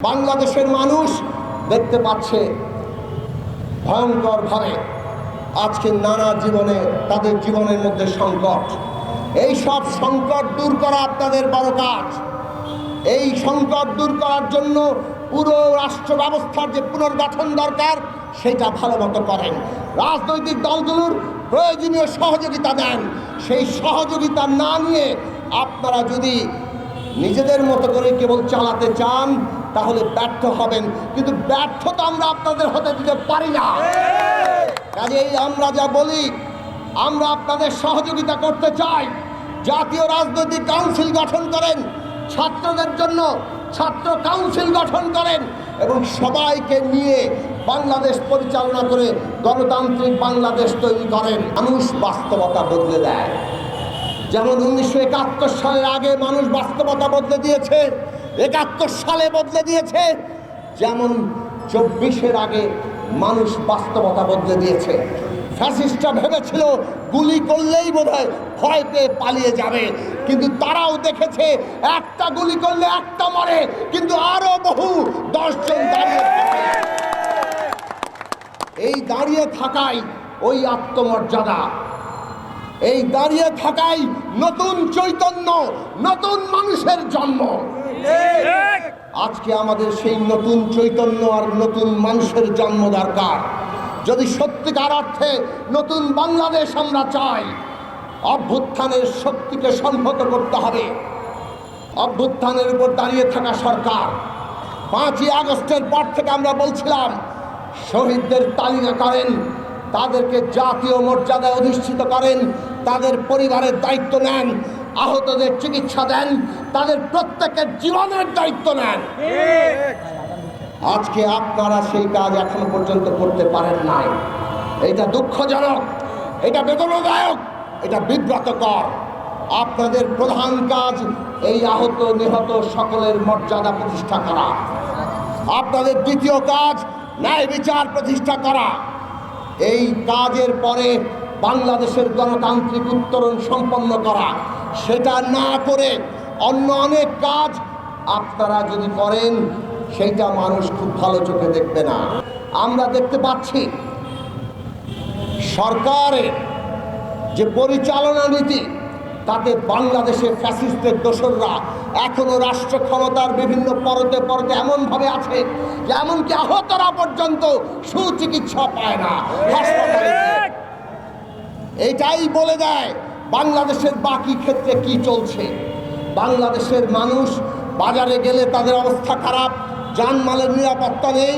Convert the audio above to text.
বাংলাদেশের মানুষ দেখতে পাচ্ছে ভয়ঙ্করভাবে আজকে নানা জীবনে তাদের জীবনের মধ্যে সংকট। এই সব সংকট দূর করা আপনাদের বড় কাজ। এই সংকট দূর করার জন্য পুরো রাষ্ট্র ব্যবস্থার যে পুনর্গঠন দরকার, সেটা ভালো মতো করেন। রাজনৈতিক দলগুলোর প্রয়োজনীয় সহযোগিতা দেন। সেই সহযোগিতা না নিয়ে আপনারা যদি নিজেদের মতো করে কেবল চালাতে চান, তাহলে ব্যর্থ হবেন। কিন্তু ব্যর্থতা আমরা আপনাদের হতে দিতে পারি না। কাজেই আমরা যা বলি, আমরা আপনাদের সহযোগিতা করতে চাই। জাতীয় রাজনৈতিক কাউন্সিল গঠন করেন, ছাত্রদের জন্য ছাত্র কাউন্সিল গঠন করেন এবং সবাইকে নিয়ে বাংলাদেশ পরিচালনা করে গণতান্ত্রিক বাংলাদেশ তৈরি করেন। মানুষ বাস্তবতা বদলে দেয়। যেমন উনিশশো একাত্তর সালের আগে মানুষ বাস্তবতা বদলে দিয়েছে, একাত্তর সালে বদলে দিয়েছে, যেমন চব্বিশের আগে মানুষ বাস্তবতা বদলে দিয়েছে। ফ্যাসিস্টরা ভেবেছিল গুলি করলেই বোধ হয় ভয় পেয়ে পালিয়ে যাবে, কিন্তু তারাও দেখেছে একটা গুলি করলে একটা মরে, কিন্তু আরও বহু দশজন দাঁড়িয়ে এই দাঁড়িয়ে থাকাই ওই আত্মমর্যাদা। এই দাঁড়িয়ে থাকাই নতুন চৈতন্য, নতুন মানুষের জন্ম। আজকে আমাদের সেই নতুন চৈতন্য আর নতুন মানুষের জন্ম দরকার। যদি সত্যিকার অর্থে নতুন বাংলাদেশ আমরা চাই, অভ্যুত্থানের শক্তিকে সংহত করতে হবে। অভ্যুত্থানের উপর দাঁড়িয়ে থাকা সরকার। পাঁচই আগস্টের পর থেকে আমরা বলছিলাম, শহীদদের তালিকা করেন, তাদেরকে জাতীয় মর্যাদায় অধিষ্ঠিত করেন তাদের পরিবারের দায়িত্ব নেন, আহতদের চিকিৎসা দেন, তাদের প্রত্যেকের জীবনের দায়িত্ব নেন। আজকে আপনারা সেই কাজ এখনও পর্যন্ত করতে পারেন নাই। এটা দুঃখজনক, এটা বেদনাদায়ক, এটা বিব্রতকর। আপনাদের প্রধান কাজ এই আহত, নিহত সকলের মর্যাদা প্রতিষ্ঠা করা। আপনাদের দ্বিতীয় কাজ ন্যায় বিচার প্রতিষ্ঠা করা। এই কাজের পরে বাংলাদেশের গণতান্ত্রিক উত্তরণ সম্পন্ন করা সেটা না করে অন্য অনেক কাজ আপনারা যদি করেন, সেইটা মানুষ খুব ভালো চোখে দেখবে না আমরা দেখতে পাচ্ছি, সরকারের যে পরিচালনা নীতি, তাতে বাংলাদেশের ফ্যাসিস্টের দোসররা এখনও রাষ্ট্র ক্ষমতার বিভিন্ন পরতে পরতে এমনভাবে আছে যে এমনকি আহতরা পর্যন্ত সুচিকিৎসা পায় না হাসপাতালে। এটাই বলে দেয়, বাংলাদেশের বাকি ক্ষেত্রে কি চলছে? বাংলাদেশের মানুষ বাজারে গেলে তাদের অবস্থা খারাপ, যানমালের নিরাপত্তা নেই